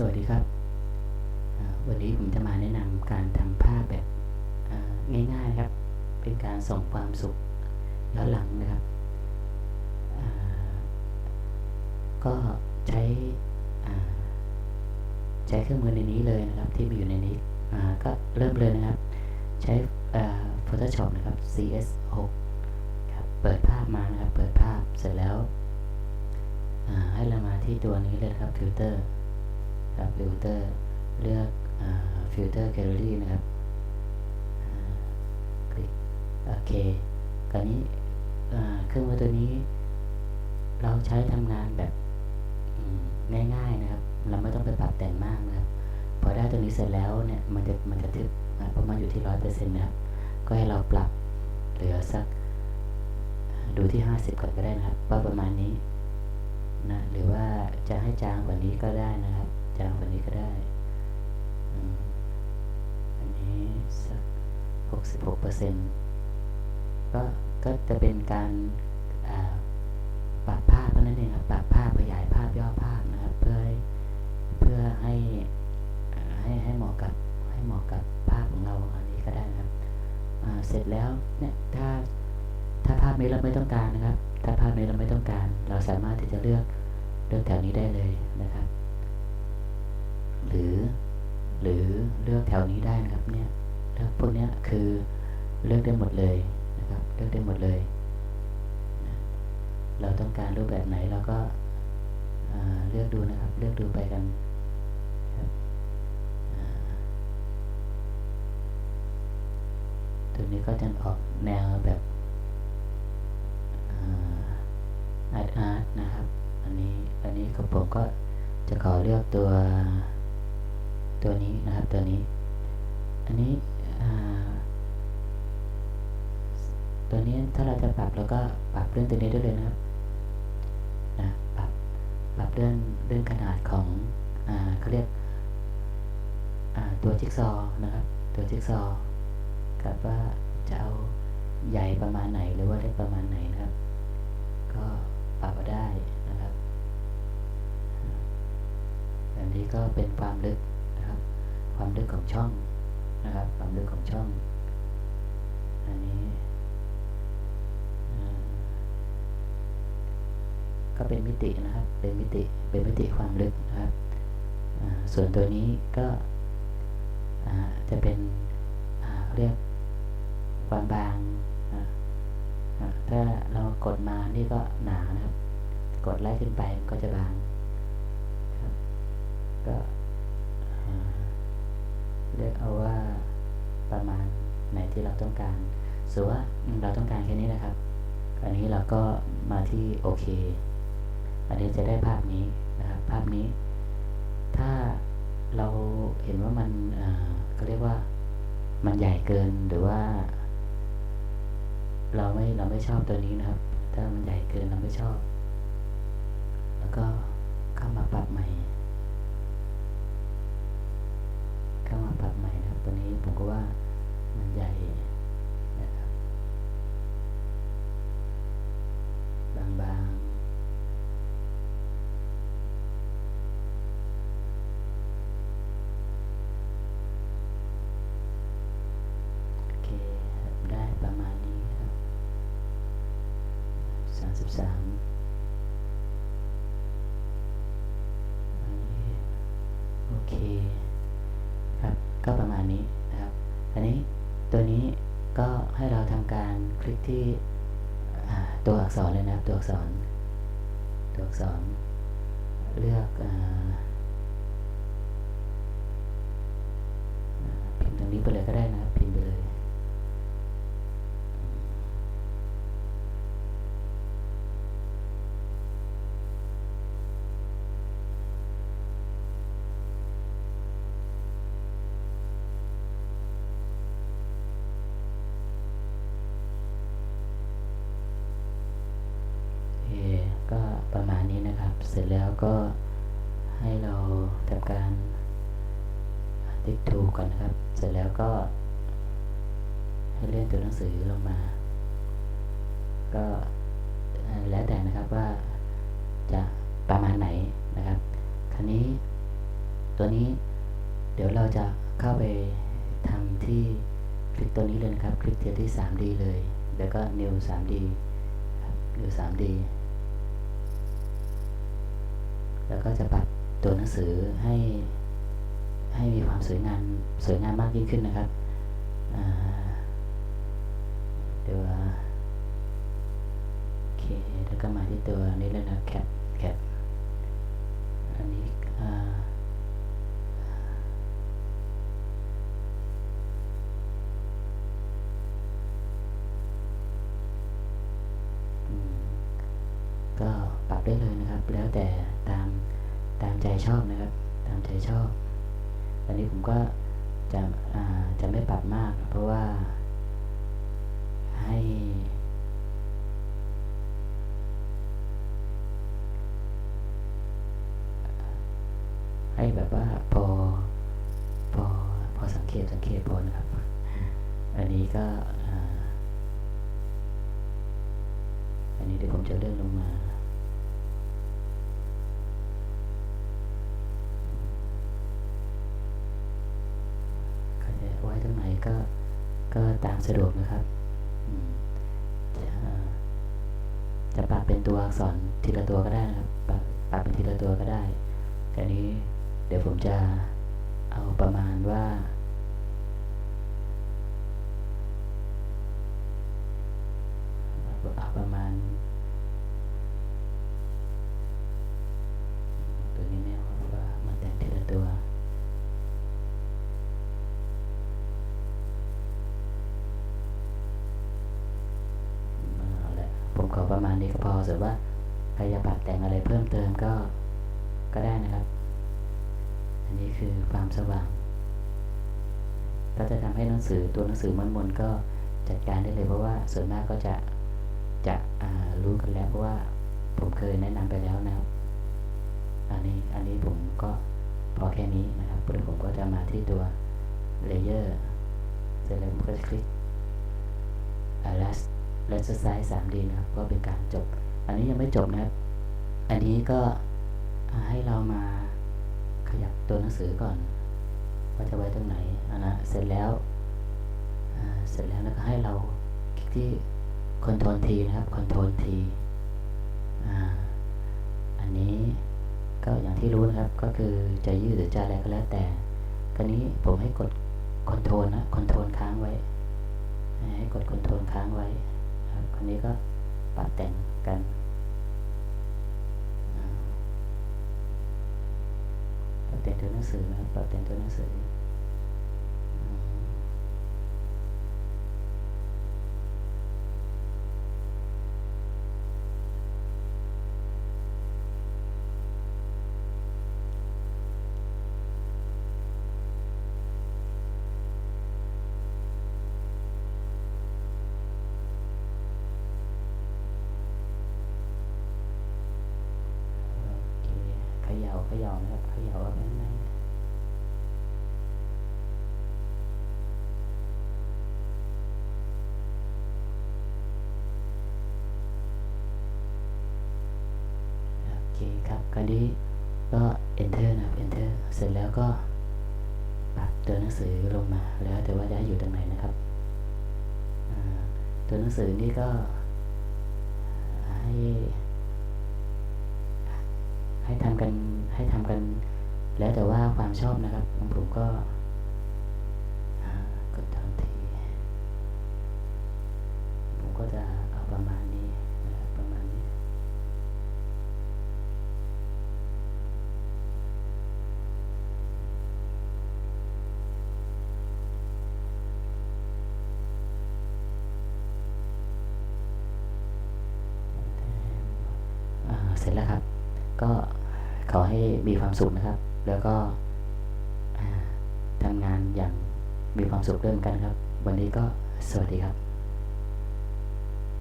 สวัสดีครับ วันนี้ผมจะมาแนะนำการทำภาพแบบง่ายๆครับ เป็นการส่งความสุขย้อนหลังนะครับ ก็ใช้ใช้เครื่องมือในนี้เลยนะครับ ที่มีอยู่ในนี้ก็เริ่มเลยนะครับ ใช้ Photoshop นะครับ CS6 ครับเปิดภาพมานะครับ เปิดภาพเสร็จแล้วให้เรามาที่ตัวนี้เลยครับฟิลเตอร์ ฟิลเตอร์เลือกฟิลเตอร์แกลเลอรี่นะครับคลิกโอเคคราวนี้เครื่องมือตัวนี้ เราใช้ทำงานแบบง่ายๆนะครับ เราไม่ต้องไปปรับแต่งมากนะครับ พอได้ตัวนี้เสร็จแล้วเนี่ยมันจะมันจะทึบประมาณอยู่ที่ร้อยเปอร์เซ็นต์นะครับ ก็ให้เราปรับเหลือสักดูที่ห้าสิบก่อนก็ได้นะครับว่าประมาณนี้นะหรือว่าจะให้จางกว่านี้ก็ได้นะครับ จางกว่านี้ก็ได้อันนี้สักหกสิบหกเปอร์เซ็นต์ก็ก็จะเป็นการปรับภาพเท่านั้นเองครับปรับภาพขยายภาพย่อภาพนะครับ เพื่อเพื่อให้ให้ให้เหมาะกับให้เหมาะกับภาพของเราอันนี้ก็ได้นะครับเสร็จแล้วเนี่ยถ้าถ้าภาพนี้เราไม่ต้องการนะครับ ถ้าภาพนี้เราไม่ต้องการ เราสามารถที่จะเลือกเลือกแถวนี้ได้เลยนะครับ หรือหรือเลือกแถวนี้ได้นะครับเนี่ยเลือกพวกนี้คือเลือกได้หมดเลยนะครับเลือกได้หมดเลย เราต้องการรูปแบบไหนเราก็เลือกดูนะครับ เลือกดูไปกันตัวนี้ก็จะออกแนวแบบอาร์ตอาร์ตนะครับ อันนี้อันนี้ของผมก็จะขอเลือกตัว ตัวนี้นะครับตัวนี้ อันนี้ตัวนี้ถ้าเราจะปรับเราก็ปรับเรื่องตัวนี้ได้เลยนะครับนะปรับปรับเรื่องเรื่องขนาดของอ่าเขาเรียกอ่าตัวจิ๊กซอนะครับ ตัวจิ๊กซอกับว่าจะเอาใหญ่ประมาณไหนหรือว่าเล็กประมาณไหนนะครับ ก็ปรับได้นะครับอันนี้ก็เป็นความลึก ความลึกของช่องนะครับ ความลึกของช่อง อันนี้ก็เป็นมิตินะครับ เป็นมิติเป็นมิติความลึกนะครับ ส่วนตัวนี้ก็จะเป็นเรียกความบาง ถ้าเรากดมานี่ก็หนานะครับ กดไล่ขึ้นไปก็จะบางครับก็ เลือกเอาว่าประมาณไหนที่เราต้องการสมมุติว่าเราต้องการแค่นี้นะครับ อันนี้เราก็มาที่โอเค อันนี้จะได้ภาพนี้นะครับ ภาพนี้ ถ้าเราเห็นว่ามันก็เรียกว่ามันใหญ่เกินหรือว่า เราไม่เราไม่ชอบตัวนี้นะครับ ถ้ามันใหญ่เกินเราไม่ชอบ แล้วก็เข้ามาปรับใหม่ เข้ามาปรับใหม่นะครับ ตัวนี้ผมก็ว่ามันใหญ่ นี้นะครับ อันนี้ตัวนี้ก็ให้เราทำการคลิกที่ตัวอักษรเลยนะครับ ตัวอักษร ตัวอักษร เลือกอพิมพ์ตรงนี้ไปเลยก็ได้นะครับ พิมพ์ไปเลย โอเคก็ประมาณนี้นะครับ เสร็จแล้วก็ให้เราทำการติ๊กถูกก่อนนะครับ เสร็จแล้วก็ ให้เลื่อนตัวหนังสือลงมา ก็แล้วแต่นะครับว่าจะประมาณไหนนะครับ คราวนี้ตัวนี้เดี๋ยวเราจะเข้าไปทำที่คลิกตัวนี้เลยครับ คลิกเทียที่ 3D เลย แล้วก็ new 3D ครับ new 3D แล้วก็จะปรับตัวหนังสือให้ให้มีความสวยงามสวยงามมากยิ่งขึ้นนะครับเดี๋ยวโอเคแล้วก็มาที่ตัวนี้เลยนะแคปแคปอันนี้อ่าอืม ก็ปรับได้เลยนะครับ แล้วแต่ตามตามใจชอบนะครับ ตามใจชอบ อันนี้ผมก็จะจะไม่ปรับมาก เพราะว่าให้ ให้แบบว่าพอพอพอสังเกตสังเกตพอนะครับ อันนี้ก็ นี้เดี๋ยวผมจะเลื่อนลงมาใครจะไว้ตรงไหนก็ก็ตามสะดวกนะครับจะจะปรับเป็นตัวอักษรทีละตัวก็ได้นะครับ ปรับปรับเป็นทีละตัวก็ได้ แต่นี้เดี๋ยวผมจะเอาประมาณว่าเอาประมาณ ผมขอประมาณนี้ก็พอส่วนว่าใครจะปรับแต่งอะไรเพิ่มเติมก็ก็ได้นะครับ อันนี้คือความสว่าง ก็จะทำให้หนังสือตัวหนังสือมันๆก็จัดการได้เลยเพราะว่าส่วนมากก็จะจะรู้กันแล้วเพราะว่าผมเคยแนะนำไปแล้วนะครับ อันนี้อันนี้ผมก็พอแค่นี้นะครับเดี๋ยวผมก็จะมาที่ตัวเลเยอร์เสร็จแล้วผมก็จะคลิก last last size 3D นะครับก็เป็นการจบ อันนี้ยังไม่จบนะครับ อันนี้ก็ให้เรามาขยับตัวหนังสือก่อน ว่าจะไว้ตรงไหนอันนะเสร็จแล้วเสร็จแล้วแล้วก็ให้เราคลิกที่ Ctrl T นะครับ Ctrl T อ่าอันนี้ก็อย่างที่รู้นะครับก็คือจะยืดหรือจะอะไรก็แล้วแต่คราวนี้ผมให้กด Ctrl นะ Ctrl ค้างไว้ ให้กด Ctrl ค้างไว้ ครับคราวนี้ก็ปรับแต่งกันปรับแต่งตัวหนังสือนะปรับแต่งตัวหนังสือมโอเคเขย่าเขย่านะครับเขย่าเอาไว้ข้างในโอเคครับคราวนี้ก็ enter นะครับ enter เสร็จแล้วก็ปรับตัวหนังสือลงมาแล้วแต่ว่าจะให้อยู่ตรงไหนนะครับตัวหนังสือนี่ก็ให้ให้ทำกัน ให้ทำกัน แล้วแต่ว่าความชอบนะครับของผมก็อ่ากดทันที ผมก็จะเอาประมาณนี้นะครับประมาณนี้อ่าเสร็จแล้วครับ ก็ ให้มีความสุขนะครับ แล้วก็ทำงานอย่างมีความสุขเรื่องกันครับ วันนี้ก็สวัสดีครับ